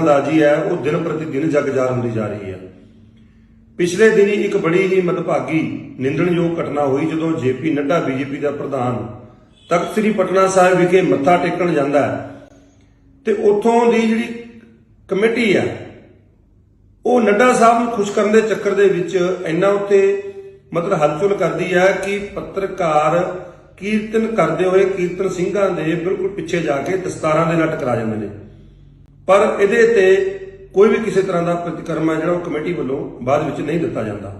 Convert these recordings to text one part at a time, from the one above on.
ਅੰਦਾਜ਼ੀ ਹੈ, ਉਹ ਦਿਨ ਪ੍ਰਤੀ ਦਿਨ ਜਗ ਜਾਰ ਹੁੰਦੀ ਜਾ ਰਹੀ ਹੈ। ਪਿਛਲੇ ਦਿਨੀ ਇੱਕ ਬੜੀ ਹੀ ਮਦਭਾਗੀ, ਨਿੰਦਣਯੋਗ ਘਟਨਾ ਹੋਈ ਜਦੋਂ ਜੇਪੀ ਨੱਡਾ ਬੀਜੇਪੀ ਦਾ ਪ੍ਰਧਾਨ ਤਖਤ ਸ੍ਰੀ ਪਟਨਾ ਸਾਹਿਬ ਵਿਖੇ ਮੱਥਾ ਟੇਕਣ ਜਾਂਦਾ ਹੈ। ਤੇ ਉੱਥੋਂ ਦੀ ਜਿਹੜੀ ਕਮੇਟੀ ਹੈ, ਉਹ ਨੱਡਾ ਸਾਹਿਬ ਨੂੰ ਖੁਸ਼ ਕਰਨ ਦੇ ਚੱਕਰ ਦੇ ਵਿੱਚ ਇੰਨਾ ਉੱਤੇ ਮਤਲਬ ਹਲਚੁਲ ਕਰਦੀ ਹੈ ਕਿ ਪੱਤਰਕਾਰ ਕੀਰਤਨ ਕਰਦੇ ਹੋਏ ਕੀਰਤਨ ਸਿੰਘਾਂ ਦੇ ਬਿਲਕੁਲ ਪਿੱਛੇ ਜਾ ਕੇ ਦਸਤਾਰਾਂ ਦੇ ਨਾਲ ਟਕਰਾ ਜਾਂਦੇ ਨੇ। ਪਰ ਇਹਦੇ ਤੇ ਕੋਈ ਵੀ ਕਿਸੇ ਤਰ੍ਹਾਂ ਦਾ ਪ੍ਰਤੀਕਰਮ ਹੈ ਜਿਹੜਾ ਉਹ ਕਮੇਟੀ ਵੱਲੋਂ ਬਾਅਦ ਵਿੱਚ ਨਹੀਂ ਦਿੱਤਾ ਜਾਂਦਾ।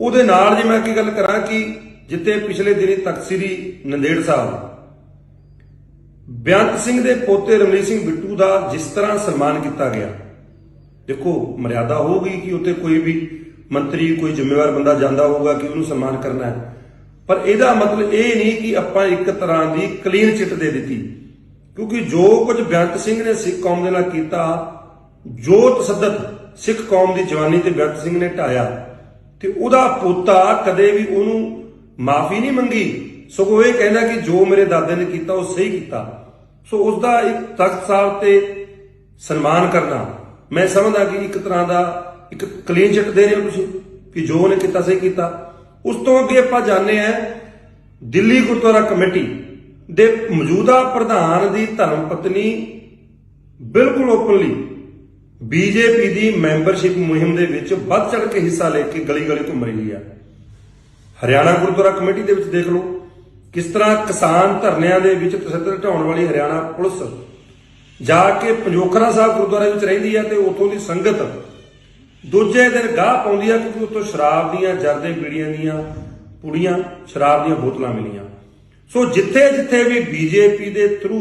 ਉਹਦੇ ਨਾਲ ਜੇ ਮੈਂ ਕੀ ਗੱਲ ਕਰਾਂ ਕਿ ਜਿੱਤੇ ਪਿਛਲੇ ਦਿਨੀ ਤਖਤ ਸ੍ਰੀ ਨੰਦੇੜ ਸਾਹਿਬ ਬੇਅੰਤ ਸਿੰਘ ਦੇ ਪੋਤੇ ਰਮਨੀਤ ਸਿੰਘ ਬਿੱਟੂ ਦਾ ਜਿਸ ਤਰ੍ਹਾਂ ਸਨਮਾਨ ਕੀਤਾ ਗਿਆ, ਦੇਖੋ ਮਰਿਆਦਾ ਹੋਊਗੀ ਕਿ ਉੱਥੇ ਕੋਈ ਵੀ ਮੰਤਰੀ, ਕੋਈ ਜ਼ਿੰਮੇਵਾਰ ਬੰਦਾ ਜਾਂਦਾ ਹੋਊਗਾ ਕਿ ਉਹਨੂੰ ਸਨਮਾਨ ਕਰਨਾ ਹੈ। ਪਰ ਇਹਦਾ ਮਤਲਬ ਇਹ ਨਹੀਂ ਕਿ ਆਪਾਂ ਇੱਕ ਤਰ੍ਹਾਂ ਦੀ ਕਲੀਨ ਚਿੱਟ ਦੇ ਦਿੱਤੀ। ਕਿਉਂਕਿ ਜੋ ਕੁਝ ਬੇਅੰਤ ਸਿੰਘ ਨੇ ਸਿੱਖ ਕੌਮ ਦੇ ਨਾਲ ਕੀਤਾ, ਜੋ ਤਸੱਦਦ ਸਿੱਖ ਕੌਮ ਦੀ ਜਵਾਨੀ ਤੇ ਬੇਅੰਤ ਸਿੰਘ ਨੇ ਢਾਇਆ, ਤੇ ਉਹਦਾ ਪੋਤਾ ਕਦੇ ਵੀ ਉਹਨੂੰ ਮਾਫੀ ਨਹੀਂ ਮੰਗੀ। ਸਗੋਂ ਇਹ ਕਹਿੰਦਾ ਕਿ ਜੋ ਮੇਰੇ ਦਾਦੇ ਨੇ ਕੀਤਾ, ਉਹ ਸਹੀ ਕੀਤਾ। ਸੋ ਉਸ ਦਾ ਇੱਕ ਤਖਤ ਸਾਹਿਬ ਤੇ ਸਨਮਾਨ ਕਰਨਾ, ਮੈਂ ਸਮਝਦਾ ਕਿ ਇੱਕ ਤਰ੍ਹਾਂ ਦਾ ਇੱਕ ਕਲੀਨ ਚਿੱਟ ਦੇ ਰਹੇ ਹੋ ਤੁਸੀਂ ਕਿ ਜੋ ਉਹਨੇ ਕੀਤਾ, ਸਹੀ ਕੀਤਾ। ਉਸ ਤੋਂ ਅੱਗੇ ਆਪਾਂ ਜਾਣਦੇ ਆ ਦਿੱਲੀ ਗੁਰਦੁਆਰਾ ਕਮੇਟੀ। ਦੇ ਮੌਜੂਦਾ ਪ੍ਰਧਾਨ ਦੀ ਧਰਮ ਪਤਨੀ ਬਿਲਕੁਲ ਓਪਨਲੀ ਬੀਜੇਪੀ ਦੀ ਮੈਂਬਰਸ਼ਿਪ ਮੁਹਿੰਮ ਦੇ ਵਿੱਚ ਵੱਧ ਚੜ ਕੇ ਹਿੱਸਾ ਲੈ ਕੇ ਗਲੀ ਗਲੀ ਘੁੰਮ ਰਹੀ ਆ। ਹਰਿਆਣਾ ਗੁਰਦੁਆਰਾ ਕਮੇਟੀ ਦੇ ਵਿੱਚ ਦੇਖ ਲਓ, ਕਿਸ ਤਰ੍ਹਾਂ ਕਿਸਾਨ ਧਰਨਿਆਂ ਦੇ ਵਿੱਚ ਤਸੱਦਦ ਢਾਉਣ ਵਾਲੀ ਹਰਿਆਣਾ ਪੁਲਿਸ ਜਾ ਕੇ ਪੰਜੋਖਰਾ ਸਾਹਿਬ ਗੁਰਦੁਆਰੇ ਵਿੱਚ ਰਹਿੰਦੀ ਆ ਤੇ ਉੱਥੋਂ ਦੀ ਸੰਗਤ ਦੂਜੇ ਦਿਨ ਗਾਹ ਪਾਉਂਦੀ ਆ ਕਿਉਂਕਿ ਉੱਥੋਂ ਸ਼ਰਾਬ ਦੀਆਂ ਜਰਦੇ ਬੀੜੀਆਂ ਦੀਆਂ ਪੁੜੀਆਂ, ਸ਼ਰਾਬ ਦੀਆਂ ਬੋਤਲਾਂ ਮਿਲੀਆਂ। ਸੋ ਜਿੱਥੇ ਜਿੱਥੇ ਵੀ ਬੀਜੇਪੀ ਦੇ ਥਰੂ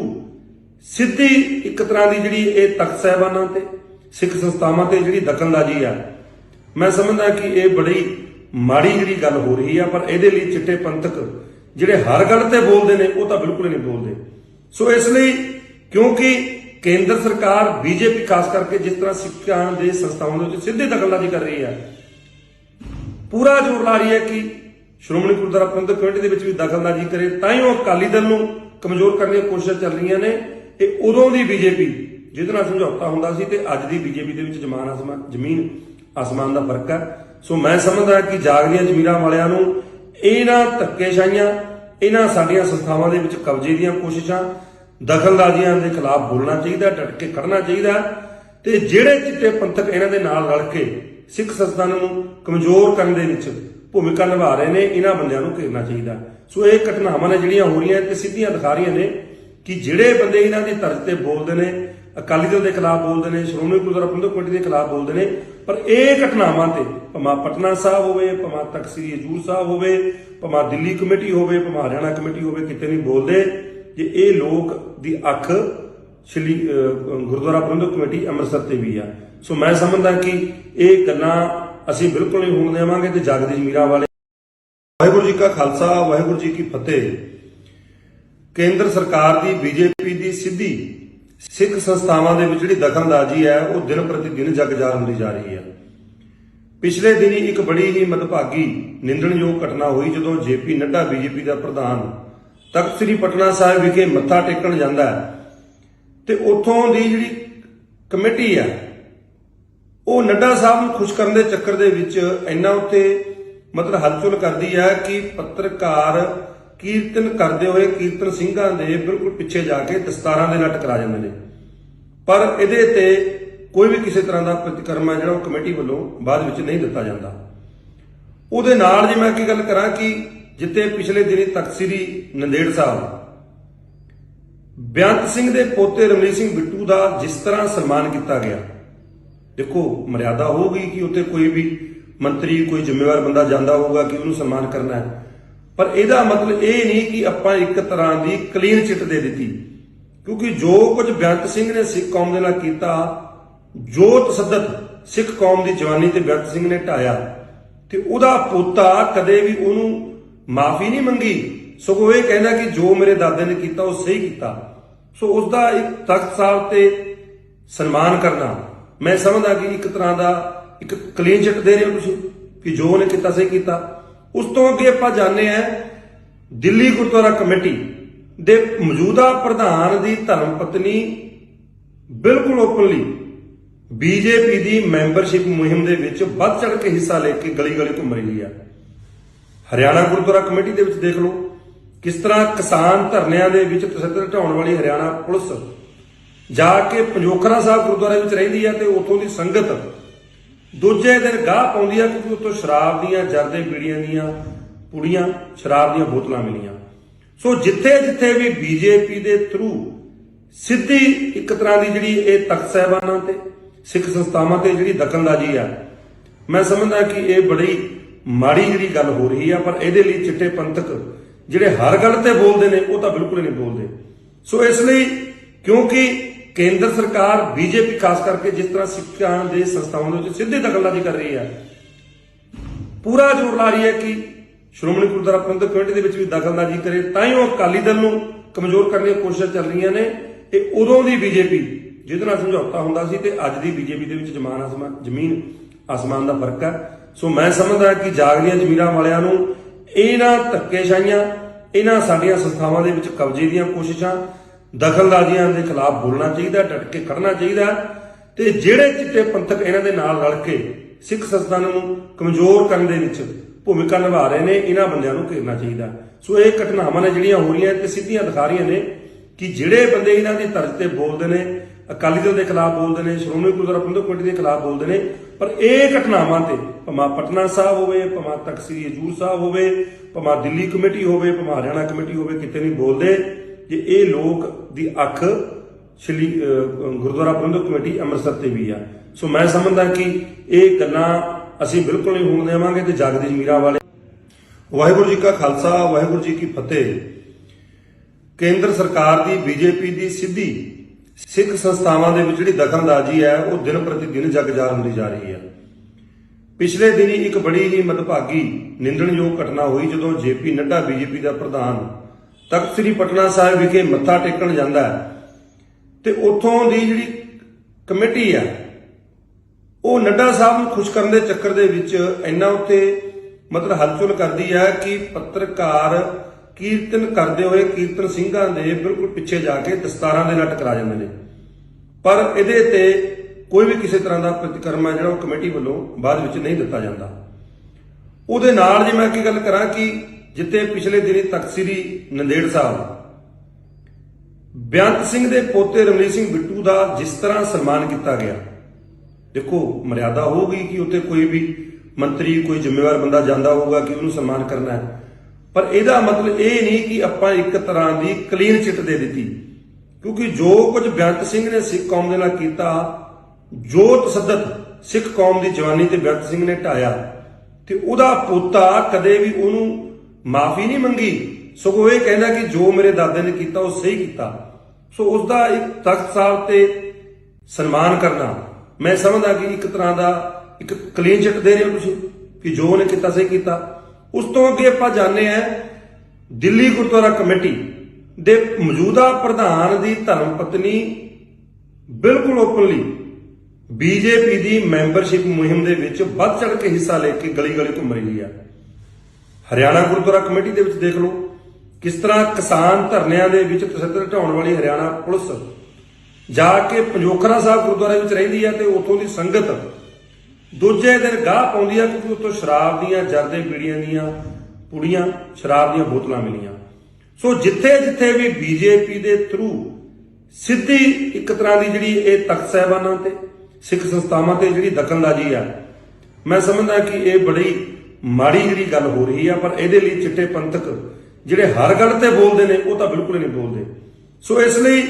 ਸਿੱਧੀ ਇੱਕ ਤਰ੍ਹਾਂ ਦੀ ਜਿਹੜੀ ਇਹ ਤਖਤ ਸਾਹਿਬਾਨਾਂ ਤੇ, ਸਿੱਖ ਸੰਸਥਾਵਾਂ ਤੇ ਜਿਹੜੀ ਦਖਲਅੰਦਾਜ਼ੀ ਆ, ਮੈਂ ਸਮਝਦਾ ਕਿ ਇਹ ਬੜੀ ਮਾੜੀ ਜਿਹੜੀ ਗੱਲ ਹੋ ਰਹੀ ਆ, ਪਰ ਇਹਦੇ ਲਈ ਚਿੱਟੇ ਪੰਥਕ ਜਿਹੜੇ ਹਰ ਗੱਲ ਤੇ ਬੋਲਦੇ ਨੇ, ਉਹ ਤਾਂ ਬਿਲਕੁਲ ਹੀ ਨਹੀਂ ਬੋਲਦੇ। ਸੋ ਇਸ ਲਈ ਕਿਉਂਕਿ ਕੇਂਦਰ ਸਰਕਾਰ ਬੀਜੇਪੀ ਖਾਸ ਕਰਕੇ ਜਿਸ ਤਰ੍ਹਾਂ ਸਿੱਖਾਂ ਦੇ ਸੰਸਥਾਵਾਂ ਦੇ ਵਿੱਚ ਸਿੱਧੀ ਦਖਲਅੰਦਾਜ਼ੀ ਕਰ ਰਹੀ ਹੈ ਪੂਰਾ ਜ਼ੋਰ ਲਾ ਰਹੀ ਹੈ ਕਿ ਸ਼੍ਰੋਮਣੀ ਗੁਰਦੁਆਰਾ ਪ੍ਰਬੰਧਕ ਕਮੇਟੀ ਦੇ ਵਿੱਚ ਵੀ ਦਖਲਅੰਦਾਜ਼ੀ ਕਰੇ, ਤਾਂ ਹੀ ਉਹ ਅਕਾਲੀ ਦਲ ਨੂੰ ਕਮਜ਼ੋਰ ਕਰਨ ਦੀਆਂ ਕੋਸ਼ਿਸ਼ਾਂ ਚੱਲ ਰਹੀਆਂ ਨੇ। ਇਹ ਉਦੋਂ ਦੀ ਬੀਜੇਪੀ, ਜਿਹਦੇ ਨਾਲ ਸਮਝੌਤਾ ਹੁੰਦਾ ਸੀ ਤੇ ਅੱਜ ਦੀ ਬੀਜੇਪੀ ਦੇ ਵਿੱਚ ਜ਼ਮਾਨ ਆਸਮਾਨ, ਜ਼ਮੀਨ ਆਸਮਾਨ ਦਾ ਫ਼ਰਕ ਹੈ। ਸੋ ਮੈਂ ਸਮਝਦਾ ਕਿ ਜਾਗਦੀਆਂ ਜ਼ਮੀਰਾਂ ਵਾਲਿਆਂ ਨੂੰ ਇਹਨਾਂ ਧੱਕੇਸ਼ਾਹੀਆਂ, ਇਹਨਾਂ ਸਾਡੀਆਂ ਸੰਸਥਾਵਾਂ ਦੇ ਵਿੱਚ ਕਬਜ਼ੇ ਦੀਆਂ ਕੋਸ਼ਿਸ਼ਾਂ, ਦਖਲਅੰਦਾਜ਼ੀਆਂ ਦੇ ਖਿਲਾਫ ਬੋਲਣਾ ਚਾਹੀਦਾ ਡਟ ਕੇ ਖੜਨਾ ਚਾਹੀਦਾ ਤੇ ਜਿਹੜੇ ਚਿੱਟੇ ਪੰਥਕ ਇਹਨਾਂ ਦੇ ਨਾਲ ਰਲ ਕੇ ਸਿੱਖ ਸੰਸਥਾਨਾਂ ਨੂੰ ਕਮਜ਼ੋਰ ਕਰਨ ਦੇ ਵਿੱਚ ਭੂਮਿਕਾ ਨਿਭਾ ਰਹੇ ਨੇ, ਇਹਨਾਂ ਬੰਦਿਆਂ ਨੂੰ ਘੇਰਨਾ ਚਾਹੀਦਾ। ਸੋ ਇਹ ਘਟਨਾਵਾਂ ਨੇ ਜਿਹੜੀਆਂ ਹੋ ਰਹੀਆਂ ਤੇ ਸਿੱਧੀਆਂ ਦਿਖਾ ਰਹੀਆਂ ਨੇ ਕਿ ਜਿਹੜੇ ਬੰਦੇ ਇਹਨਾਂ ਦੀ ਤਰਜ਼ ਤੇ ਬੋਲਦੇ ਨੇ, ਅਕਾਲੀ ਦਲ ਦੇ ਖਿਲਾਫ ਬੋਲਦੇ ਨੇ, ਸ਼੍ਰੋਮਣੀ ਗੁਰਦੁਆਰਾ ਪ੍ਰਬੰਧਕ ਕਮੇਟੀ ਦੇ ਖਿਲਾਫ ਬੋਲਦੇ ਨੇ, ਪਰ ਇਹ ਘਟਨਾਵਾਂ ਤੇ ਭਮਾ ਪਟਨਾ ਸਾਹਿਬ ਹੋਵੇ ਭਮਾ ਤਖਤ ਹਜੂਰ ਸਾਹਿਬ ਹੋਵੇ ਭਮਾ ਦਿੱਲੀ ਕਮੇਟੀ ਹੋਵੇ ਭਮਾ ਹਰਿਆਣਾ ਕਮੇਟੀ ਹੋਵੇ, ਕਿਤੇ ਨਹੀਂ ਬੋਲਦੇ। ਜੇ ਇਹ ਲੋਕ ਦੀ ਅੱਖ ਸ਼੍ਰੀ ਗੁਰਦੁਆਰਾ ਪ੍ਰਬੰਧਕ ਕਮੇਟੀ ਅੰਮ੍ਰਿਤਸਰ ਤੇ ਵੀ ਆ। ਸੋ ਮੈਂ ਸਮਝਦਾ ਕਿ ਇਹ ਗੱਲਾਂ ਅਸੀਂ ਬਿਲਕੁਲ ਨਹੀਂ ਹੋਣ ਦੇਵਾਂਗੇ ਤੇ ਜਗਦੀ ਜ਼ਮੀਰਾਂ ਵਾਲੇ। ਵਾਹਿਗੁਰੂ ਜੀ ਕਾ ਖਾਲਸਾ, ਵਾਹਿਗੁਰੂ ਜੀ ਕੀ ਫਤਿਹ। ਕੇਂਦਰ ਸਰਕਾਰ ਦੀ ਬੀਜੇਪੀ ਦੀ ਸਿੱਧੀ ਸਿੱਖ ਸੰਸਥਾਵਾਂ ਦੇ ਵਿੱਚ ਜਿਹੜੀ ਦਖਲਅੰਦਾਜ਼ੀ ਹੈ, ਉਹ ਦਿਨ ਪ੍ਰਤੀ ਦਿਨ ਜਗ ਜਾਰ ਹੁੰਦੀ ਜਾ ਰਹੀ ਹੈ। ਪਿਛਲੇ ਦਿਨੀ ਇੱਕ ਬੜੀ ਹੀ ਮਦਭਾਗੀ, ਨਿੰਦਣਯੋਗ ਘਟਨਾ ਹੋਈ, ਜਦੋਂ ਜੇਪੀ ਨੱਡਾ ਬੀਜੇਪੀ ਦਾ ਪ੍ਰਧਾਨ ਤਖਤ ਸ੍ਰੀ ਪਟਨਾ ਸਾਹਿਬ ਵਿਖੇ ਮੱਥਾ ਟੇਕਣ ਜਾਂਦਾ ਹੈ। ਤੇ ਉੱਥੋਂ ਦੀ ਜਿਹੜੀ ਕਮੇਟੀ ਹੈ ਉਹ ਨੱਡਾ ਸਾਹਿਬ ਨੂੰ ਖੁਸ਼ ਕਰਨ ਦੇ ਚੱਕਰ ਦੇ ਵਿੱਚ ਇੰਨਾ ਉੱਤੇ ਮਤਲਬ ਹਲਚਲ ਕਰਦੀ ਹੈ ਕਿ ਪੱਤਰਕਾਰ ਕੀਰਤਨ ਕਰਦੇ ਹੋਏ ਕੀਰਤਨ ਸਿੰਘਾਂ ਦੇ ਬਿਲਕੁਲ ਪਿੱਛੇ ਜਾ ਕੇ ਦਸਤਾਰਾਂ ਦੇ ਨਾਲ ਟਕਰਾ ਜਾਂਦੇ ਨੇ। ਪਰ ਇਹਦੇ ਤੇ ਕੋਈ ਵੀ ਕਿਸੇ ਤਰ੍ਹਾਂ ਦਾ ਪ੍ਰਤੀਕਰਮ ਹੈ ਜਿਹੜਾ ਉਹ ਕਮੇਟੀ ਵੱਲੋਂ ਬਾਅਦ ਵਿੱਚ ਨਹੀਂ ਦਿੱਤਾ ਜਾਂਦਾ। ਉਹਦੇ ਨਾਲ ਜੇ ਮੈਂ ਕੀ ਗੱਲ ਕਰਾਂ ਕਿ ਜਿੱਤੇ ਪਿਛਲੇ ਦਿਨੀ ਤਖਤ ਸ੍ਰੀ ਨੰਦੇੜ ਸਾਹਿਬ ਬੇਅੰਤ ਸਿੰਘ ਦੇ ਪੋਤੇ ਰਮਨੀਤ ਸਿੰਘ ਬਿੱਟੂ ਦਾ ਜਿਸ ਤਰ੍ਹਾਂ ਸਨਮਾਨ ਕੀਤਾ ਗਿਆ ਦੇਖੋ, ਮਰਿਆਦਾ ਹੋਊਗੀ ਕਿ ਉੱਥੇ ਕੋਈ ਵੀ ਮੰਤਰੀ, ਕੋਈ ਜ਼ਿੰਮੇਵਾਰ ਬੰਦਾ ਜਾਂਦਾ ਹੋਊਗਾ ਕਿ ਉਹਨੂੰ ਸਨਮਾਨ ਕਰਨਾ ਹੈ। ਪਰ ਇਹਦਾ ਮਤਲਬ ਇਹ ਨਹੀਂ ਕਿ ਆਪਾਂ ਇੱਕ ਤਰ੍ਹਾਂ ਦੀ ਕਲੀਨ ਚਿੱਟ ਦੇ ਦਿੱਤੀ। ਕਿਉਂਕਿ ਜੋ ਕੁਝ ਬੇਅੰਤ ਸਿੰਘ ਨੇ ਸਿੱਖ ਕੌਮ ਦੇ ਨਾਲ ਕੀਤਾ, ਜੋ ਤਸੱਦਦ ਸਿੱਖ ਕੌਮ ਦੀ ਜਵਾਨੀ ਤੇ ਬੇਅੰਤ ਸਿੰਘ ਨੇ ਢਾਇਆ, ਤੇ ਉਹਦਾ ਪੋਤਾ ਕਦੇ ਵੀ ਉਹਨੂੰ ਮਾਫੀ ਨਹੀਂ ਮੰਗੀ। ਸਗੋਂ ਇਹ ਕਹਿੰਦਾ ਕਿ ਜੋ ਮੇਰੇ ਦਾਦੇ ਨੇ ਕੀਤਾ, ਉਹ ਸਹੀ ਕੀਤਾ। ਸੋ ਉਸ ਦਾ ਇੱਕ ਤਖਤ ਸਾਹਿਬ ਤੇ ਸਨਮਾਨ ਕਰਨਾ ਮੈਂ ਸਮਝਦਾ ਕਿ ਇੱਕ ਤਰ੍ਹਾਂ ਦਾ ਇੱਕ ਕਲੀਨ ਚਿੱਟ ਦੇ ਰਹੇ ਹੋ ਤੁਸੀਂ, ਕਿ ਜੋ ਉਹਨੇ ਕੀਤਾ, ਸਹੀ ਕੀਤਾ। ਉਸ ਤੋਂ ਅੱਗੇ ਆਪਾਂ ਜਾਣਦੇ ਆ ਦਿੱਲੀ ਗੁਰਦੁਆਰਾ ਕਮੇਟੀ ਦੇ ਮੌਜੂਦਾ ਪ੍ਰਧਾਨ ਦੀ ਧਰਮ ਪਤਨੀ ਬਿਲਕੁਲ ਓਪਨਲੀ ਬੀਜੇਪੀ ਦੀ ਮੈਂਬਰਸ਼ਿਪ ਮੁਹਿੰਮ ਦੇ ਵਿੱਚ ਵੱਧ ਚੜ ਕੇ ਹਿੱਸਾ ਲੈ ਕੇ ਗਲੀ ਗਲੀ ਘੁੰਮ ਰਹੀ ਆ। ਹਰਿਆਣਾ ਗੁਰਦੁਆਰਾ ਕਮੇਟੀ ਦੇ ਵਿੱਚ ਦੇਖ ਲਓ ਕਿਸ ਤਰ੍ਹਾਂ ਕਿਸਾਨ ਧਰਨਿਆਂ ਦੇ ਵਿੱਚ ਤਸੱਦਦ ਢਾਉਣ ਵਾਲੀ ਹਰਿਆਣਾ ਪੁਲਿਸ ਜਾ ਕੇ ਪੰਜੋਖਰਾ ਸਾਹਿਬ ਗੁਰਦੁਆਰੇ ਵਿੱਚ ਰਹਿੰਦੀ ਆ ਤੇ ਉੱਥੋਂ ਦੀ ਸੰਗਤ ਦੂਜੇ ਦਿਨ ਗਾਹ ਪਾਉਂਦੀ ਆ ਕਿਉਂਕਿ ਉੱਥੋਂ ਸ਼ਰਾਬ ਦੀਆਂ ਜਰਦੇ ਬੀੜੀਆਂ ਦੀਆਂ ਪੁੜੀਆਂ, ਸ਼ਰਾਬ ਦੀਆਂ ਬੋਤਲਾਂ ਮਿਲੀਆਂ। ਸੋ ਜਿੱਥੇ ਜਿੱਥੇ ਵੀ ਬੀਜੇਪੀ ਦੇ ਥਰੂ ਸਿੱਧੀ ਇੱਕ ਤਰ੍ਹਾਂ ਦੀ ਜਿਹੜੀ ਇਹ ਤਖਤ ਸਾਹਿਬਾਨਾਂ ਤੇ, ਸਿੱਖ ਸੰਸਥਾਵਾਂ ਤੇ ਜਿਹੜੀ ਦਖਲਅੰਦਾਜ਼ੀ ਆ, ਮੈਂ ਸਮਝਦਾ ਕਿ ਇਹ ਬੜੀ ਮਾੜੀ ਜਿਹੜੀ ਗੱਲ ਹੋ ਰਹੀ ਆ, ਪਰ ਇਹਦੇ ਲਈ ਚਿੱਟੇ ਪੰਥਕ ਜਿਹੜੇ ਹਰ ਗੱਲ ਤੇ ਬੋਲਦੇ ਨੇ, ਉਹ ਤਾਂ ਬਿਲਕੁਲ ਹੀ ਨਹੀਂ ਬੋਲਦੇ। ਸੋ ਇਸ ਲਈ ਕਿਉਂਕਿ ਕੇਂਦਰ ਸਰਕਾਰ, ਬੀਜੇਪੀ, ਖਾਸ ਕਰਕੇ ਜਿਸ ਤਰ੍ਹਾਂ ਸਿੱਖਾਂ ਦੇ ਸੰਸਥਾਵਾਂ ਦੇ ਵਿੱਚ ਸਿੱਧੀ ਦਖਲਅੰਦਾਜ਼ੀ ਕਰ ਰਹੀ ਹੈ, ਪੂਰਾ ਜ਼ੋਰ ਲਾ ਰਹੀ ਹੈ ਕਿ ਸ਼੍ਰੋਮਣੀ ਗੁਰਦੁਆਰਾ ਪ੍ਰਬੰਧਕ ਕਮੇਟੀ ਦੇ ਵਿੱਚ ਵੀ ਦਖਲਅੰਦਾਜ਼ੀ ਕਰੇ, ਤਾਂ ਹੀ ਉਹ ਅਕਾਲੀ ਦਲ ਨੂੰ ਕਮਜ਼ੋਰ ਕਰਨ ਦੀਆਂ ਕੋਸ਼ਿਸ਼ਾਂ ਚੱਲ ਰਹੀਆਂ ਨੇ ਇਹ ਉਦੋਂ ਦੀ ਬੀਜੇਪੀ ਜਿਹਦੇ ਨਾਲ ਸਮਝੌਤਾ ਹੁੰਦਾ ਸੀ ਤੇ ਅੱਜ ਦੀ ਬੀਜੇਪੀ ਦੇ ਵਿੱਚ ਜ਼ਮਾਨ ਅਸਮਾਨ ਜ਼ਮੀਨ ਆਸਮਾਨ ਦਾ ਫ਼ਰਕ ਹੈ। ਸੋ ਮੈਂ ਸਮਝਦਾ ਕਿ ਜਾਗਦੀਆਂ ਜ਼ਮੀਰਾਂ ਵਾਲਿਆਂ ਨੂੰ ਇਹਨਾਂ ਧੱਕੇਸ਼ਾਹੀਆਂ, ਇਹਨਾਂ ਸਾਡੀਆਂ ਸੰਸਥਾਵਾਂ ਦੇ ਵਿੱਚ ਕਬਜ਼ੇ ਦੀਆਂ ਕੋਸ਼ਿਸ਼ਾਂ ਦਖਲਅੰਦਾਜ਼ੀਆਂ ਦੇ ਖਿਲਾਫ ਬੋਲਣਾ ਚਾਹੀਦਾ, ਡਟ ਕੇ ਖੜਨਾ ਚਾਹੀਦਾ। ਤੇ ਜਿਹੜੇ ਚਿੱਟੇ ਪੰਥਕ ਇਹਨਾਂ ਦੇ ਨਾਲ ਰਲ ਕੇ ਸਿੱਖ ਸੰਸਥਾ ਨੂੰ ਕਮਜ਼ੋਰ ਕਰਨ ਦੇ ਵਿੱਚ ਭੂਮਿਕਾ ਨਿਭਾ ਰਹੇ ਨੇ, ਇਹਨਾਂ ਬੰਦਿਆਂ ਨੂੰ ਘੇਰਨਾ ਚਾਹੀਦਾ। ਸੋ ਇਹ ਘਟਨਾਵਾਂ ਨੇ ਜਿਹੜੀਆਂ ਹੋ ਰਹੀਆਂ ਤੇ ਸਿੱਧੀਆਂ ਦਿਖਾ ਰਹੀਆਂ ਨੇ ਕਿ ਜਿਹੜੇ ਬੰਦੇ ਇਹਨਾਂ ਦੀ ਤਰਜ਼ ਤੇ ਬੋਲਦੇ ਨੇ, ਅਕਾਲੀ ਦਲ ਦੇ ਖਿਲਾਫ ਬੋਲਦੇ ਨੇ, ਸ਼੍ਰੋਮਣੀ ਗੁਰਦੁਆਰਾ ਪ੍ਰਬੰਧਕ ਕਮੇਟੀ ਦੇ ਖਿਲਾਫ ਬੋਲਦੇ ਨੇ, ਪਰ ਇਹ ਘਟਨਾਵਾਂ ਤੇ ਭਮਾ ਪਟਨਾ ਸਾਹਿਬ ਹੋਵੇ ਭਮਾ ਤਖਤ ਹਜੂਰ ਸਾਹਿਬ ਹੋਵੇ ਭਮਾ ਦਿੱਲੀ ਕਮੇਟੀ ਹੋਵੇ ਭਮਾ ਹਰਿਆਣਾ ਕਮੇਟੀ ਹੋਵੇ, ਕਿਤੇ ਨਹੀਂ ਬੋਲਦੇ। ਜੇ ਇਹ ਲੋਕ ਦੀ ਅੱਖ ਸ਼੍ਰੀ ਗੁਰਦੁਆਰਾ ਪ੍ਰਬੰਧਕ ਕਮੇਟੀ ਅੰਮ੍ਰਿਤਸਰ ਤੇ ਵੀ ਆ। ਸੋ ਮੈਂ ਸਮਝਦਾ ਕਿ ਇਹ ਗੱਲਾਂ ਅਸੀਂ ਬਿਲਕੁਲ ਨਹੀਂ ਹੋਣ ਦੇਵਾਂਗੇ ਤੇ ਜਗਦੀ ਜਮੀਰਾ ਵਾਲੇ। ਵਾਹਿਗੁਰੂ ਜੀ ਕਾ ਖਾਲਸਾ, ਵਾਹਿਗੁਰੂ ਜੀ ਕੀ ਫਤਿਹ। ਕੇਂਦਰ ਸਰਕਾਰ ਦੀ, ਬੀਜੇਪੀ ਦੀ ਸਿੱਧੀ ਸਿੱਖ ਸੰਸਥਾਵਾਂ ਦੇ ਵਿੱਚ ਜਿਹੜੀ ਦਖਲਅੰਦਾਜ਼ੀ ਹੈ, ਉਹ ਦਿਨ ਪ੍ਰਤੀ ਦਿਨ ਜਗਜਾਰ ਹੁੰਦੀ ਜਾ ਰਹੀ ਹੈ। ਪਿਛਲੇ ਦਿਨੀ ਇੱਕ ਬੜੀ ਹੀ ਮਦਭਾਗੀ, ਨਿੰਦਣਯੋਗ ਘਟਨਾ ਹੋਈ ਜਦੋਂ ਜੇਪੀ ਨੱਡਾ, ਬੀਜੇਪੀ ਦਾ ਪ੍ਰਧਾਨ ਤਖਤ ਸ੍ਰੀ ਪਟਨਾ ਸਾਹਿਬ ਵਿਖੇ ਮੱਥਾ ਟੇਕਣ ਜਾਂਦਾ ਹੈ। ਤੇ ਉੱਥੋਂ ਦੀ ਜਿਹੜੀ ਕਮੇਟੀ ਹੈ ਉਹ ਨੱਡਾ ਸਾਹਿਬ ਨੂੰ ਖੁਸ਼ ਕਰਨ ਦੇ ਚੱਕਰ ਦੇ ਵਿੱਚ ਇੰਨਾ ਉੱਤੇ ਮਤਲਬ ਹਲਚਲ ਕਰਦੀ ਹੈ ਕਿ ਪੱਤਰਕਾਰ ਕੀਰਤਨ ਕਰਦੇ ਹੋਏ ਕੀਰਤਨ ਸਿੰਘਾਂ ਦੇ ਬਿਲਕੁਲ ਪਿੱਛੇ ਜਾ ਕੇ ਦਸਤਾਰਾਂ ਦੇ ਨਾਲ ਟਕਰਾ ਜਾਂਦੇ ਨੇ। ਪਰ ਇਹਦੇ ਤੇ ਕੋਈ ਵੀ ਕਿਸੇ ਤਰ੍ਹਾਂ ਦਾ ਪ੍ਰਤੀਕਰਮ ਹੈ ਜਿਹੜਾ ਉਹ ਕਮੇਟੀ ਵੱਲੋਂ ਬਾਅਦ ਵਿੱਚ ਨਹੀਂ ਦਿੱਤਾ ਜਾਂਦਾ। ਉਹਦੇ ਨਾਲ ਜੇ ਮੈਂ ਕੀ ਗੱਲ ਕਰਾਂ ਕਿ ਜਿੱਥੇ ਪਿਛਲੇ ਦਿਨੀ ਤਖਤ ਸ੍ਰੀ ਨੰਦੇੜ ਸਾਹਿਬ ਬੇਅੰਤ ਸਿੰਘ ਦੇ ਪੋਤੇ ਰਮਨੀਤ ਸਿੰਘ ਬਿੱਟੂ ਦਾ ਜਿਸ ਤਰ੍ਹਾਂ ਸਨਮਾਨ ਕੀਤਾ ਗਿਆ, ਦੇਖੋ, ਮਰਿਆਦਾ ਹੋਊਗੀ ਕਿ ਉੱਥੇ ਕੋਈ ਵੀ ਮੰਤਰੀ, ਕੋਈ ਜ਼ਿੰਮੇਵਾਰ ਬੰਦਾ ਜਾਂਦਾ ਹੋਊਗਾ ਕਿ ਉਹਨੂੰ ਸਨਮਾਨ ਕਰਨਾ ਹੈ। ਪਰ ਇਹਦਾ ਮਤਲਬ ਇਹ ਨਹੀਂ ਕਿ ਆਪਾਂ ਇੱਕ ਤਰ੍ਹਾਂ ਦੀ ਕਲੀਨ ਚਿੱਟ ਦੇ ਦਿੱਤੀ। ਕਿਉਂਕਿ ਜੋ ਕੁਝ ਬੇਅੰਤ ਸਿੰਘ ਨੇ ਸਿੱਖ ਕੌਮ ਦੇ ਨਾਲ ਕੀਤਾ, ਜੋ ਤਸੱਦਦ ਸਿੱਖ ਕੌਮ ਦੀ ਜਵਾਨੀ ਤੇ ਬੇਅੰਤ ਸਿੰਘ ਨੇ ਢਾਇਆ, ਤੇ ਉਹਦਾ ਪੋਤਾ ਕਦੇ ਵੀ ਉਹਨੂੰ ਮਾਫੀ ਨਹੀਂ ਮੰਗੀ। ਸਗੋਂ ਇਹ ਕਹਿੰਦਾ ਕਿ ਜੋ ਮੇਰੇ ਦਾਦੇ ਨੇ ਕੀਤਾ, ਉਹ ਸਹੀ ਕੀਤਾ। ਸੋ ਉਸ ਦਾ ਇੱਕ ਤਖਤ ਸਾਹਿਬ ਤੇ ਸਨਮਾਨ ਕਰਨਾ। ਮੈਂ ਸਮਝਦਾ ਕਿ ਇੱਕ ਤਰ੍ਹਾਂ ਦਾ ਇੱਕ ਕਲੀਨ ਚਿੱਟ ਦੇ ਰਹੇ ਹੋ ਤੁਸੀਂ ਕਿ ਜੋ ਉਹਨੇ ਕੀਤਾ, ਸਹੀ ਕੀਤਾ। ਉਸ ਤੋਂ ਅੱਗੇ ਆਪਾਂ ਜਾਣਦੇ ਆ ਦਿੱਲੀ ਗੁਰਦੁਆਰਾ ਕਮੇਟੀ ਦੇ ਮੌਜੂਦਾ ਪ੍ਰਧਾਨ ਦੀ ਧਰਮ ਪਤਨੀ ਬਿਲਕੁਲ ਓਪਨਲੀ ਬੀਜੇਪੀ ਦੀ ਮੈਂਬਰਸ਼ਿਪ ਮੁਹਿੰਮ ਦੇ ਵਿੱਚ ਵੱਧ ਚੜ ਕੇ ਹਿੱਸਾ ਲੈ ਕੇ ਗਲੀ ਗਲੀ ਘੁੰਮ ਰਹੀ ਆ। ਹਰਿਆਣਾ ਗੁਰਦੁਆਰਾ ਕਮੇਟੀ ਦੇ ਵਿੱਚ ਦੇਖ ਲਓ, ਕਿਸ ਤਰ੍ਹਾਂ ਕਿਸਾਨ ਧਰਨਿਆਂ ਦੇ ਵਿੱਚ ਤਸੱਦਦ ਢਾਉਣ ਵਾਲੀ ਹਰਿਆਣਾ ਪੁਲਿਸ ਜਾ ਕੇ ਪੰਜੋਖਰਾ ਸਾਹਿਬ ਗੁਰਦੁਆਰੇ ਵਿੱਚ ਰਹਿੰਦੀ ਹੈ ਤੇ ਉੱਥੋਂ ਦੀ ਸੰਗਤ ਦੂਜੇ ਦਿਨ ਗਾਹ ਪਾਉਂਦੀ ਆ ਕਿਉਂਕਿ ਉੱਥੋਂ ਸ਼ਰਾਬ ਦੀਆਂ ਜਰਦੇ ਬੀੜੀਆਂ ਦੀਆਂ ਪੁੜੀਆਂ, ਸ਼ਰਾਬ ਦੀਆਂ ਬੋਤਲਾਂ ਮਿਲੀਆਂ। ਸੋ ਜਿੱਥੇ ਜਿੱਥੇ ਵੀ ਬੀਜੇਪੀ ਦੇ ਥਰੂ ਸਿੱਧੀ ਇੱਕ ਤਰ੍ਹਾਂ ਦੀ ਜਿਹੜੀ ਇਹ ਤਖਤ ਸਾਹਿਬਾਨਾਂ ਤੇ, ਸਿੱਖ ਸੰਸਥਾਵਾਂ ਤੇ ਜਿਹੜੀ ਦਖਲਅੰਦਾਜ਼ੀ ਆ, ਮੈਂ ਸਮਝਦਾ ਕਿ ਇਹ ਬੜੀ ਮਾੜੀ ਜਿਹੜੀ ਗੱਲ ਹੋ ਰਹੀ ਆ, ਪਰ ਇਹਦੇ ਲਈ ਚਿੱਟੇ ਪੰਥਕ ਜਿਹੜੇ ਹਰ ਗੱਲ ਤੇ ਬੋਲਦੇ ਨੇ, ਉਹ ਤਾਂ ਬਿਲਕੁਲ ਹੀ ਨਹੀਂ ਬੋਲਦੇ। ਸੋ ਇਸ ਲਈ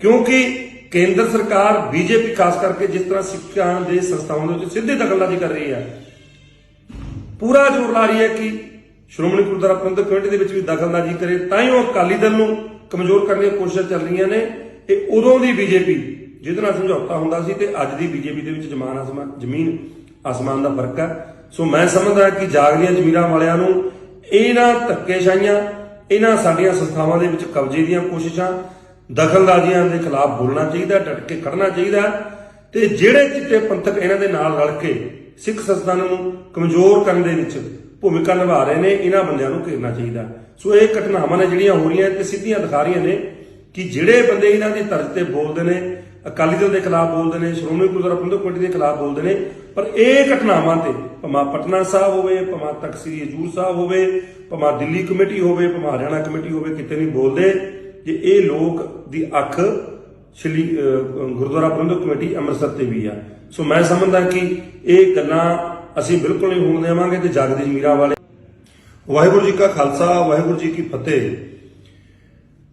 ਕਿਉਂਕਿ ਕੇਂਦਰ ਸਰਕਾਰ ਬੀਜੇਪੀ ਖਾਸ ਕਰਕੇ ਜਿਸ ਤਰ੍ਹਾਂ ਸਿੱਖਾਂ ਦੇ ਸੰਸਥਾਵਾਂ ਦੇ ਵਿੱਚ ਸਿੱਧੀ ਦਖਲਅੰਦਾਜ਼ੀ ਕਰ ਰਹੀ ਹੈ ਪੂਰਾ ਜ਼ੋਰ ਲਾ ਰਹੀ ਹੈ ਕਿ ਸ਼੍ਰੋਮਣੀ ਗੁਰਦੁਆਰਾ ਪ੍ਰਬੰਧਕ ਕਮੇਟੀ ਦੇ ਵਿੱਚ ਵੀ ਦਖਲਅੰਦਾਜ਼ੀ ਕਰੇ, ਤਾਂ ਹੀ ਉਹ ਅਕਾਲੀ ਦਲ ਨੂੰ ਕਮਜ਼ੋਰ ਕਰਨ ਦੀਆਂ ਕੋਸ਼ਿਸ਼ਾਂ ਚੱਲ ਰਹੀਆਂ ਨੇ। ਇਹ ਉਦੋਂ ਦੀ ਬੀਜੇਪੀ, ਜਿਹਦੇ ਨਾਲ ਸਮਝੌਤਾ ਹੁੰਦਾ ਸੀ ਤੇ ਅੱਜ ਦੀ ਬੀਜੇਪੀ ਦੇ ਵਿੱਚ ਜ਼ਮਾਨ ਆਸਮਾਨ ਜ਼ਮੀਨ ਆਸਮਾਨ ਦਾ ਫ਼ਰਕ ਹੈ ਸੋ ਮੈਂ ਸਮਝਦਾ ਕਿ ਜਾਗਦੀਆਂ ਜ਼ਮੀਰਾਂ ਵਾਲਿਆਂ ਨੂੰ ਇਹਨਾਂ ਧੱਕੇਸ਼ਾਹੀਆਂ, ਇਹਨਾਂ ਸਾਡੀਆਂ ਸੰਸਥਾਵਾਂ ਦੇ ਵਿੱਚ ਕਬਜ਼ੇ ਦੀਆਂ ਕੋਸ਼ਿਸ਼ਾਂ, ਦਖਲਅੰਦਾਜ਼ੀਆਂ ਦੇ ਖਿਲਾਫ ਬੋਲਣਾ ਚਾਹੀਦਾ ਡਟ ਕੇ ਖੜਨਾ ਚਾਹੀਦਾ ਤੇ ਜਿਹੜੇ ਚਿੱਟੇ ਪੰਥਕ ਇਹਨਾਂ ਦੇ ਨਾਲ ਰਲ ਕੇ ਸਿੱਖ ਸੰਸਥਾ ਨੂੰ ਕਮਜ਼ੋਰ ਕਰਨ ਦੇ ਵਿੱਚ ਭੂਮਿਕਾ ਨਿਭਾ ਰਹੇ ਨੇ, ਇਹਨਾਂ ਬੰਦਿਆਂ ਨੂੰ ਘੇਰਨਾ ਚਾਹੀਦਾ। ਸੋ ਇਹ ਘਟਨਾਵਾਂ ਨੇ ਜਿਹੜੀਆਂ ਹੋ ਰਹੀਆਂ ਤੇ ਸਿੱਧੀਆਂ ਦਿਖਾ ਰਹੀਆਂ ਨੇ ਕਿ ਜਿਹੜੇ ਬੰਦੇ ਇਹਨਾਂ ਦੀ ਤਰਜ਼ ਤੇ ਬੋਲਦੇ ਨੇ ਅਕਾਲੀ ਦਲ ਦੇ ਖਿਲਾਫ ਬੋਲਦੇ ਨੇ, ਸ਼੍ਰੋਮਣੀ ਗੁਰਦੁਆਰਾ ਪ੍ਰਬੰਧਕ ਕਮੇਟੀ ਦੇ ਖਿਲਾਫ ਬੋਲਦੇ ਨੇ, ਪਰ ਇਹ ਘਟਨਾਵਾਂ ਤੇ ਭਾਵੇਂ ਪਟਨਾ ਸਾਹਿਬ ਹੋਵੇ, ਭਾਵੇਂ ਤਖਤ ਹਜੂਰ ਸਾਹਿਬ ਹੋਵੇ, ਭਾਵੇਂ ਦਿੱਲੀ ਕਮੇਟੀ ਹੋਵੇ, ਭਾਵੇਂ ਹਰਿਆਣਾ ਕਮੇਟੀ ਹੋਵੇ, ਕਿਤੇ ਨਹੀਂ ਬੋਲਦੇ। ਜੇ ਇਹ ਲੋਕ ਦੀ ਅੱਖ ਸ਼੍ਰੀ ਗੁਰਦੁਆਰਾ ਪ੍ਰਬੰਧਕ ਕਮੇਟੀ ਅੰਮ੍ਰਿਤਸਰ ਤੇ ਵੀ ਆ। ਸੋ ਮੈਂ ਸਮਝਦਾ ਕਿ ਇਹ ਗੱਲਾਂ ਅਸੀਂ ਬਿਲਕੁਲ ਨਹੀਂ ਹੋਣ ਦੇਵਾਂਗੇ ਤੇ ਜਗਦੀ ਜਮੀਰਾ ਵਾਲੇ। ਵਾਹਿਗੁਰੂ ਜੀ ਕਾ ਖਾਲਸਾ, ਵਾਹਿਗੁਰੂ ਜੀ ਕੀ ਫਤਿਹ।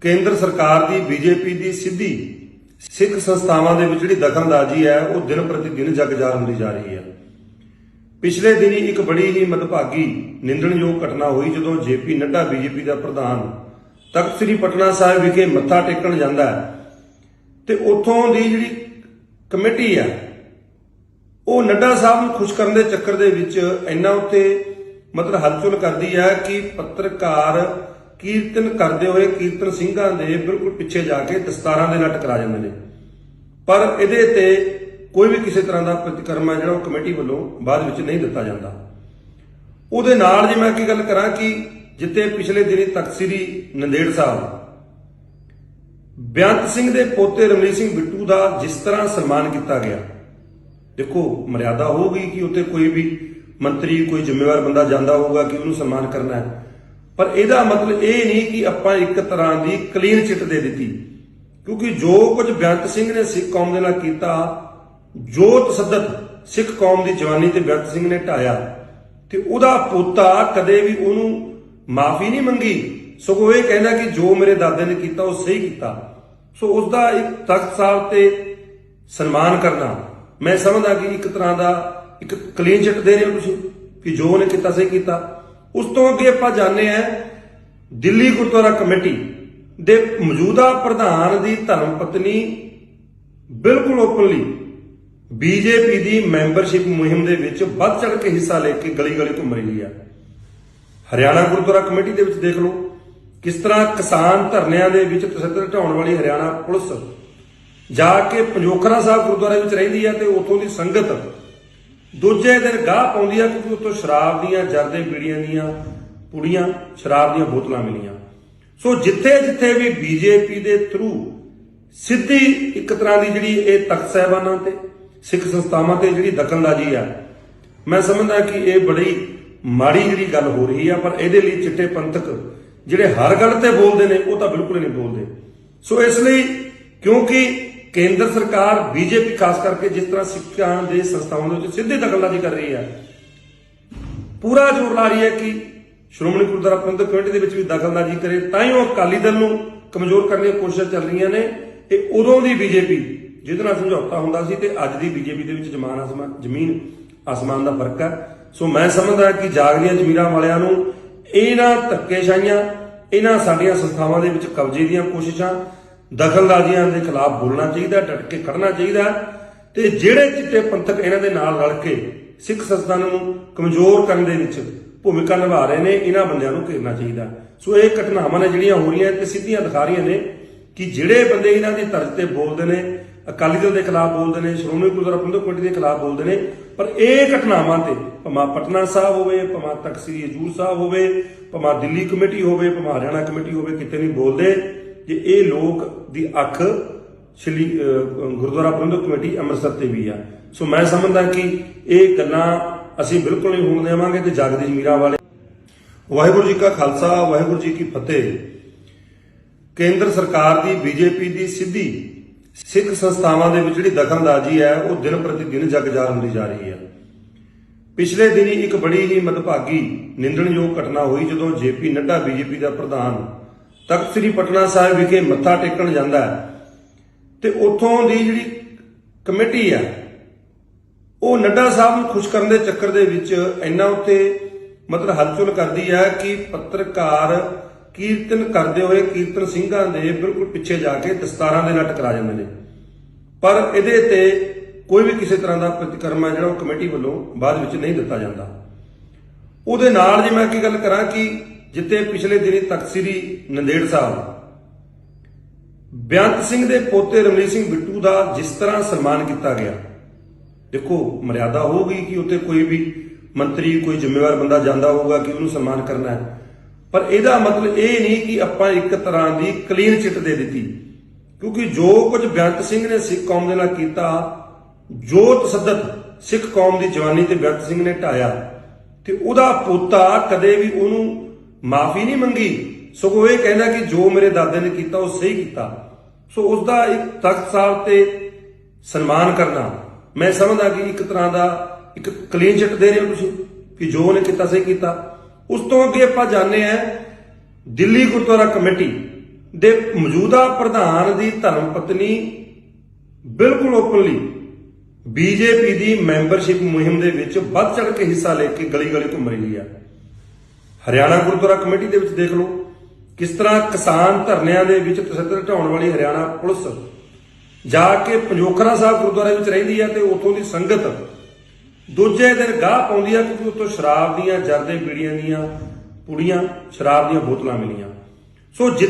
ਕੇਂਦਰ ਸਰਕਾਰ ਦੀ, ਬੀਜੇਪੀ ਦੀ ਸਿੱਧੀ ਸਿੱਖ ਸੰਸਥਾਵਾਂ ਦੇ ਵਿੱਚ ਜਿਹੜੀ ਦਖਲਅੰਦਾਜ਼ੀ ਹੈ, ਉਹ ਦਿਨ ਪ੍ਰਤੀ ਦਿਨ ਜਗਜਾਰ ਹੁੰਦੀ ਜਾ ਰਹੀ ਹੈ। ਪਿਛਲੇ ਦਿਨੀ ਇੱਕ ਬੜੀ ਹੀ ਮਦਭਾਗੀ, ਨਿੰਦਣਯੋਗ ਘਟਨਾ ਹੋਈ, ਜਦੋਂ ਜੇਪੀ ਨੱਡਾ ਬੀਜੇਪੀ ਦਾ ਪ੍ਰਧਾਨ ਤਖਤ ਸ੍ਰੀ ਪਟਨਾ ਸਾਹਿਬ ਵਿਖੇ ਮੱਥਾ ਟੇਕਣ ਜਾਂਦਾ ਤੇ ਉੱਥੋਂ ਦੀ ਜਿਹੜੀ ਕਮੇਟੀ ਆ ਉਹ ਨੱਡਾ ਸਾਹਿਬ ਨੂੰ ਖੁਸ਼ ਕਰਨ ਦੇ ਚੱਕਰ ਦੇ ਵਿੱਚ ਇੰਨਾ ਉੱਤੇ ਮਤਲਬ ਹਲਚਲ ਕਰਦੀ ਹੈ ਕਿ ਪੱਤਰਕਾਰ ਕੀਰਤਨ ਕਰਦੇ ਹੋਏ ਕੀਰਤਨ ਸਿੰਘਾਂ ਦੇ ਬਿਲਕੁਲ ਪਿੱਛੇ ਜਾ ਕੇ ਦਸਤਾਰਾਂ ਦੇ ਨਾਲ ਟਕਰਾ ਜਾਂਦੇ ਨੇ। ਪਰ ਇਹਦੇ ਤੇ ਕੋਈ ਵੀ ਕਿਸੇ ਤਰ੍ਹਾਂ ਦਾ ਪ੍ਰਤੀਕਰਮ ਹੈ ਜਿਹੜਾ ਉਹ ਕਮੇਟੀ ਵੱਲੋਂ ਬਾਅਦ ਵਿੱਚ ਨਹੀਂ ਦਿੱਤਾ ਜਾਂਦਾ। ਉਹਦੇ ਨਾਲ ਜੇ ਮੈਂ ਕੀ ਗੱਲ ਕਰਾਂ ਕਿ ਜਿੱਤੇ ਪਿਛਲੇ ਦਿਨੀ ਤਖਤ ਸ੍ਰੀ ਨੰਦੇੜ ਸਾਹਿਬ ਬੇਅੰਤ ਸਿੰਘ ਦੇ ਪੋਤੇ ਰਮਨੀਤ ਸਿੰਘ ਬਿੱਟੂ ਦਾ ਜਿਸ ਤਰ੍ਹਾਂ ਸਨਮਾਨ ਕੀਤਾ ਗਿਆ, ਦੇਖੋ ਮਰਿਆਦਾ ਹੋਊਗੀ ਕਿ ਉੱਥੇ ਕੋਈ ਵੀ ਮੰਤਰੀ, ਕੋਈ ਜ਼ਿੰਮੇਵਾਰ ਬੰਦਾ ਜਾਂਦਾ ਹੋਊਗਾ ਕਿ ਉਹਨੂੰ ਸਨਮਾਨ ਕਰਨਾ ਹੈ। ਪਰ ਇਹਦਾ ਮਤਲਬ ਇਹ ਨਹੀਂ ਕਿ ਆਪਾਂ ਇੱਕ ਤਰ੍ਹਾਂ ਦੀ ਕਲੀਨ ਚਿੱਟ ਦੇ ਦਿੱਤੀ। ਕਿਉਂਕਿ ਜੋ ਕੁਝ ਬੇਅੰਤ ਸਿੰਘ ਨੇ ਸਿੱਖ ਕੌਮ ਦੇ ਨਾਲ ਕੀਤਾ, ਜੋ ਤਸੱਦਦ ਸਿੱਖ ਕੌਮ ਦੀ ਜਵਾਨੀ ਤੇ ਬੇਅੰਤ ਸਿੰਘ ਨੇ ਢਾਇਆ, ਤੇ ਉਹਦਾ ਪੋਤਾ ਕਦੇ ਵੀ ਉਹਨੂੰ ਮਾਫੀ ਨਹੀਂ ਮੰਗੀ। ਸਗੋਂ ਇਹ ਕਹਿੰਦਾ ਕਿ ਜੋ ਮੇਰੇ ਦਾਦੇ ਨੇ ਕੀਤਾ, ਉਹ ਸਹੀ ਕੀਤਾ। ਸੋ ਉਸ ਦਾ ਇੱਕ ਤਖਤ ਸਾਹਿਬ ਤੇ ਸਨਮਾਨ ਕਰਨਾ, ਮੈਂ ਸਮਝਦਾ ਕਿ ਇੱਕ ਤਰ੍ਹਾਂ ਦਾ ਇੱਕ ਕਲੀਨ ਚਿੱਟ ਦੇ ਰਹੇ ਹੋ ਤੁਸੀਂ, ਕਿ ਜੋ ਉਹਨੇ ਕੀਤਾ, ਸਹੀ ਕੀਤਾ। ਉਸ ਤੋਂ ਅੱਗੇ ਆਪਾਂ ਜਾਣਦੇ ਆ ਦਿੱਲੀ ਗੁਰਦੁਆਰਾ ਕਮੇਟੀ ਦੇ ਮੌਜੂਦਾ ਪ੍ਰਧਾਨ ਦੀ ਧਰਮ ਪਤਨੀ ਬਿਲਕੁਲ ਓਪਨਲੀ ਬੀਜੇਪੀ ਦੀ ਮੈਂਬਰਸ਼ਿਪ ਮੁਹਿੰਮ ਦੇ ਵਿੱਚ ਵੱਧ ਚੜ ਕੇ ਹਿੱਸਾ ਲੈ ਕੇ ਗਲੀ ਗਲੀ ਘੁੰਮ ਰਹੀ ਆ। ਹਰਿਆਣਾ ਗੁਰਦੁਆਰਾ ਕਮੇਟੀ ਦੇ ਵਿੱਚ ਦੇਖ ਲਓ ਕਿਸ ਤਰ੍ਹਾਂ ਕਿਸਾਨ ਧਰਨਿਆਂ ਦੇ ਵਿੱਚ ਤਸੱਦਦ ਢਾਉਣ ਵਾਲੀ ਹਰਿਆਣਾ ਪੁਲਿਸ ਜਾ ਕੇ ਪੰਜੋਖਰਾ ਸਾਹਿਬ ਗੁਰਦੁਆਰੇ ਵਿੱਚ ਰਹਿੰਦੀ ਆ ਤੇ ਉੱਥੋਂ ਦੀ ਸੰਗਤ ਦੂਜੇ ਦਿਨ ਗਾਹ ਪਾਉਂਦੀ ਆ ਕਿਉਂਕਿ ਉੱਥੋਂ ਸ਼ਰਾਬ ਦੀਆਂ, ਜਰਦੇ ਬੀੜੀਆਂ ਦੀਆਂ ਪੁੜੀਆਂ, ਸ਼ਰਾਬ ਦੀਆਂ ਬੋਤਲਾਂ ਮਿਲੀਆਂ। ਸੋ ਜਿੱਥੇ ਜਿੱਥੇ ਵੀ ਬੀਜੇਪੀ ਦੇ ਥਰੂ ਸਿੱਧੀ ਇੱਕ ਤਰ੍ਹਾਂ ਦੀ ਜਿਹੜੀ ਇਹ ਤਖਤ ਸਾਹਿਬਾਨਾਂ ਤੇ, ਸਿੱਖ ਸੰਸਥਾਵਾਂ ਤੇ ਜਿਹੜੀ ਦਖਲਅੰਦਾਜ਼ੀ ਆ, ਮੈਂ ਸਮਝਦਾ ਕਿ ਇਹ ਬੜੀ ਮਾੜੀ ਜਿਹੜੀ ਗੱਲ ਹੋ ਰਹੀ ਆ, ਪਰ ਇਹਦੇ ਲਈ ਚਿੱਟੇ ਪੰਥਕ ਜਿਹੜੇ ਹਰ ਗੱਲ ਤੇ ਬੋਲਦੇ ਨੇ, ਉਹ ਤਾਂ ਬਿਲਕੁਲ ਹੀ ਨਹੀਂ ਬੋਲਦੇ। ਸੋ ਇਸ ਲਈ ਕਿਉਂਕਿ ਕੇਂਦਰ ਸਰਕਾਰ, ਬੀਜੇਪੀ, ਖਾਸ ਕਰਕੇ ਜਿਸ ਤਰ੍ਹਾਂ ਸਿੱਖਾਂ ਦੇ ਸੰਸਥਾਵਾਂ ਦੇ ਵਿੱਚ ਸਿੱਧੇ ਦਖਲਅੰਦਾਜ਼ੀ ਕਰ ਰਹੀ ਹੈ। ਪੂਰਾ ਜ਼ੋਰ ਲਾ ਰਹੀ ਹੈ ਕਿ ਸ਼੍ਰੋਮਣੀ ਗੁਰਦੁਆਰਾ ਪ੍ਰਬੰਧਕ ਕਮੇਟੀ ਦੇ ਵਿੱਚ ਵੀ ਦਖਲਅੰਦਾਜ਼ੀ ਕਰੇ, ਤਾਂ ਹੀ ਉਹ ਅਕਾਲੀ ਦਲ ਨੂੰ ਕਮਜ਼ੋਰ ਕਰਨ ਦੀਆਂ ਕੋਸ਼ਿਸ਼ਾਂ ਚੱਲ ਰਹੀਆਂ ਨੇ। ਤੇ ਉਦੋਂ ਦੀ ਬੀਜੇਪੀ ਜਿਹਦੇ ਨਾਲ ਸਮਝੌਤਾ ਹੁੰਦਾ ਸੀ ਤੇ ਅੱਜ ਦੀ ਬੀਜੇਪੀ ਦੇ ਵਿੱਚ ਜ਼ਮਾਨ ਆਸਮਾਨ ਜ਼ਮੀਨ ਆਸਮਾਨ ਦਾ ਫ਼ਰਕ ਹੈ। ਸੋ ਮੈਂ ਸਮਝਦਾ ਕਿ ਜਾਗਦੀਆਂ ਜ਼ਮੀਰਾਂ ਵਾਲਿਆਂ ਨੂੰ ਇਹਨਾਂ ਧੱਕੇਸ਼ਾਹੀਆਂ, ਇਹਨਾਂ ਸਾਡੀਆਂ ਸੰਸਥਾਵਾਂ ਦੇ ਵਿੱਚ ਕਬਜ਼ੇ ਦੀਆਂ ਕੋਸ਼ਿਸ਼ਾਂ ਦਖਲਅੰਦਾਜ਼ੀਆਂ ਦੇ ਖਿਲਾਫ ਬੋਲਣਾ ਚਾਹੀਦਾ, ਡਟ ਕੇ ਖੜਨਾ ਚਾਹੀਦਾ। ਤੇ ਜਿਹੜੇ ਚਿੱਟੇ ਪੰਥਕ ਇਹਨਾਂ ਦੇ ਨਾਲ ਰਲ ਕੇ ਸਿੱਖ ਸੰਸਥਾ ਨੂੰ ਕਮਜ਼ੋਰ ਕਰਨ ਦੇ ਵਿੱਚ ਭੂਮਿਕਾ ਨਿਭਾ ਰਹੇ ਨੇ, ਇਹਨਾਂ ਬੰਦਿਆਂ ਨੂੰ ਘੇਰਨਾ ਚਾਹੀਦਾ। ਸੋ ਇਹ ਘਟਨਾਵਾਂ ਨੇ ਜਿਹੜੀਆਂ ਹੋ ਰਹੀਆਂ ਤੇ ਸਿੱਧੀਆਂ ਦਿਖਾ ਰਹੀਆਂ ਨੇ ਕਿ ਜਿਹੜੇ ਬੰਦੇ ਇਹਨਾਂ ਦੀ ਤਰਜ਼ ਤੇ ਬੋਲਦੇ ਨੇ, ਅਕਾਲੀ ਦਲ ਦੇ ਖਿਲਾਫ ਬੋਲਦੇ ਨੇ, ਸ਼੍ਰੋਮਣੀ ਗੁਰਦੁਆਰਾ ਪ੍ਰਬੰਧਕ ਕਮੇਟੀ ਦੇ ਖਿਲਾਫ ਬੋਲਦੇ ਨੇ, ਪਰ ਇਹ ਘਟਨਾਵਾਂ ਤੇ ਭਾਵੇਂ ਪਟਨਾ ਸਾਹਿਬ ਹੋਵੇ, ਭਾਵੇਂ ਤਖਤ ਸ੍ਰੀ ਹਜੂਰ ਸਾਹਿਬ ਹੋਵੇ, ਭਾਵੇਂ ਦਿੱਲੀ ਕਮੇਟੀ ਹੋਵੇ, ਭਾਵੇਂ ਹਰਿਆਣਾ ਕਮੇਟੀ ਹੋਵੇ, ਕਿਤੇ ਨਹੀਂ ਬੋਲਦੇ। ਜੇ ਇਹ ਲੋਕ ਦੀ ਅੱਖ ਸ਼੍ਰੀ ਗੁਰਦੁਆਰਾ ਪ੍ਰਬੰਧਕ ਕਮੇਟੀ ਅੰਮ੍ਰਿਤਸਰ ਤੇ ਵੀ ਆ। ਸੋ ਮੈਂ ਸਮਝਦਾ ਕਿ ਇਹ ਗੱਲਾਂ ਅਸੀਂ ਬਿਲਕੁਲ ਨਹੀਂ ਹੋਣ ਦੇਵਾਂਗੇ ਤੇ ਜਗਦੀ ਜਮੀਰਾ ਵਾਲੇ। ਵਾਹਿਗੁਰੂ ਜੀ ਕਾ ਖਾਲਸਾ, ਵਾਹਿਗੁਰੂ ਜੀ ਕੀ ਫਤਿਹ। ਕੇਂਦਰ ਸਰਕਾਰ ਦੀ, ਬੀਜੇਪੀ ਦੀ ਸਿੱਧੀ ਸਿੱਖ ਸੰਸਥਾਵਾਂ ਦੇ ਵਿੱਚ ਜਿਹੜੀ ਦਖਲਅੰਦਾਜ਼ੀ ਹੈ, ਉਹ ਦਿਨ ਪ੍ਰਤੀ ਦਿਨ ਜਗ ਜਗਜਾਰ ਹੁੰਦੀ ਜਾ ਰਹੀ ਹੈ। ਪਿਛਲੇ ਦਿਨੀ ਇੱਕ ਬੜੀ ਹੀ ਮਦਭਾਗੀ, ਨਿੰਦਣਯੋਗ ਘਟਨਾ ਹੋਈ ਜਦੋਂ ਜੇਪੀ ਨੱਡਾ, ਬੀਜੇਪੀ ਦਾ ਪ੍ਰਧਾਨ ਤਖਤ ਸ੍ਰੀ ਪਟਨਾ ਸਾਹਿਬ ਵਿਖੇ ਮੱਥਾ ਟੇਕਣ ਜਾਂਦਾ ਹੈ। ਤੇ ਉੱਥੋਂ ਦੀ ਜਿਹੜੀ ਕਮੇਟੀ ਆ, ਉਹ ਨੱਡਾ ਸਾਹਿਬ ਨੂੰ ਖੁਸ਼ ਕਰਨ ਦੇ ਚੱਕਰ ਦੇ ਵਿੱਚ ਇੰਨਾ ਉੱਤੇ ਮਤਲਬ ਹਲਚਲ ਕਰਦੀ ਹੈ ਕਿ ਪੱਤਰਕਾਰ ਕੀਰਤਨ ਕਰਦੇ ਹੋਏ ਕੀਰਤਨ ਸਿੰਘਾਂ ਦੇ ਬਿਲਕੁਲ ਪਿੱਛੇ ਜਾ ਕੇ ਦਸਤਾਰਾਂ ਦੇ ਨਾਲ ਟਕਰਾ ਜਾਂਦੇ ਨੇ। ਪਰ ਇਹਦੇ ਤੇ ਕੋਈ ਵੀ ਕਿਸੇ ਤਰ੍ਹਾਂ ਦਾ ਪ੍ਰਤੀਕਰਮ ਹੈ ਜਿਹੜਾ ਉਹ ਕਮੇਟੀ ਵੱਲੋਂ ਬਾਅਦ ਵਿੱਚ ਨਹੀਂ ਦਿੱਤਾ ਜਾਂਦਾ। ਉਹਦੇ ਨਾਲ ਜੇ ਮੈਂ ਕੀ ਗੱਲ ਕਰਾਂ ਕਿ ਜਿੱਥੇ ਪਿਛਲੇ ਦਿਨੀ ਤਖਤ ਸ੍ਰੀ ਨੰਦੇੜ ਸਾਹਿਬ ਬੇਅੰਤ ਸਿੰਘ ਦੇ ਪੋਤੇ ਰਮਨੀਤ ਸਿੰਘ ਬਿੱਟੂ ਦਾ ਜਿਸ ਤਰ੍ਹਾਂ ਸਨਮਾਨ ਕੀਤਾ ਗਿਆ, ਦੇਖੋ, ਮਰਿਆਦਾ ਹੋਊਗੀ ਕਿ ਉੱਥੇ ਕੋਈ ਵੀ ਮੰਤਰੀ, ਕੋਈ ਜ਼ਿੰਮੇਵਾਰ ਬੰਦਾ ਜਾਂਦਾ ਹੋਊਗਾ ਕਿ ਉਹਨੂੰ ਸਨਮਾਨ ਕਰਨਾ ਹੈ। ਪਰ ਇਹਦਾ ਮਤਲਬ ਇਹ ਨਹੀਂ ਕਿ ਆਪਾਂ ਇੱਕ ਤਰ੍ਹਾਂ ਦੀ ਕਲੀਨ ਚਿੱਟ ਦੇ ਦਿੱਤੀ। ਕਿਉਂਕਿ ਜੋ ਕੁਝ ਬੇਅੰਤ ਸਿੰਘ ਨੇ ਸਿੱਖ ਕੌਮ ਦੇ ਨਾਲ ਕੀਤਾ, ਜੋ ਤਸੱਦਦ ਸਿੱਖ ਕੌਮ ਦੀ ਜਵਾਨੀ ਤੇ ਬੇਅੰਤ ਸਿੰਘ ਨੇ ਢਾਇਆ, ਤੇ ਉਹਦਾ ਪੋਤਾ ਕਦੇ ਵੀ ਉਹਨੂੰ ਮਾਫੀ ਨਹੀਂ ਮੰਗੀ। ਸਗੋਂ ਇਹ ਕਹਿੰਦਾ ਕਿ ਜੋ ਮੇਰੇ ਦਾਦੇ ਨੇ ਕੀਤਾ, ਉਹ ਸਹੀ ਕੀਤਾ। ਸੋ ਉਸ ਦਾ ਇੱਕ ਤਖਤ ਸਾਹਿਬ ਤੇ ਸਨਮਾਨ ਕਰਨਾ। ਮੈਂ ਸਮਝਦਾ ਕਿ ਇੱਕ ਤਰ੍ਹਾਂ ਦਾ ਇੱਕ ਕਲੀਨ ਚਿੱਟ ਦੇ ਰਹੇ ਹੋ ਤੁਸੀਂ ਕਿ ਜੋ ਉਹਨੇ ਕੀਤਾ, ਸਹੀ ਕੀਤਾ। ਉਸ ਤੋਂ ਅੱਗੇ ਆਪਾਂ ਜਾਣਦੇ ਆ ਦਿੱਲੀ ਗੁਰਦੁਆਰਾ ਕਮੇਟੀ ਦੇ ਮੌਜੂਦਾ ਪ੍ਰਧਾਨ ਦੀ ਧਰਮ ਪਤਨੀ ਬਿਲਕੁਲ ਓਪਨਲੀ ਬੀਜੇਪੀ ਦੀ ਮੈਂਬਰਸ਼ਿਪ ਮੁਹਿੰਮ ਦੇ ਵਿੱਚ ਵੱਧ ਚੜ ਕੇ ਹਿੱਸਾ ਲੈ ਕੇ ਗਲੀ ਗਲੀ ਘੁੰਮ ਰਹੀ ਆ। ਹਰਿਆਣਾ ਗੁਰਦੁਆਰਾ ਕਮੇਟੀ ਦੇ ਵਿੱਚ ਦੇਖ ਲਓ, ਕਿਸ ਤਰ੍ਹਾਂ ਕਿਸਾਨ ਧਰਨਿਆਂ ਦੇ ਵਿੱਚ ਤਸੱਦਦ ਢਾਉਣ ਵਾਲੀ ਹਰਿਆਣਾ ਪੁਲਿਸ ਜਾ ਕੇ ਪੰਜੋਖਰਾ ਸਾਹਿਬ ਗੁਰਦੁਆਰੇ ਵਿੱਚ ਰਹਿੰਦੀ ਹੈ ਤੇ ਉੱਥੋਂ ਦੀ ਸੰਗਤ ਦੂਜੇ ਦਿਨ ਗਾਹ ਪਾਉਂਦੀ ਹੈ ਕਿਉਂਕਿ ਉੱਥੋਂ ਸ਼ਰਾਬ ਦੀਆਂ, ਜਰਦੇ ਪੀੜੀਆਂ ਦੀਆਂ ਪੁੜੀਆਂ, ਸ਼ਰਾਬ ਦੀਆਂ ਬੋਤਲਾਂ ਮਿਲੀਆਂ। ਸੋ ਜਿੱਥੇ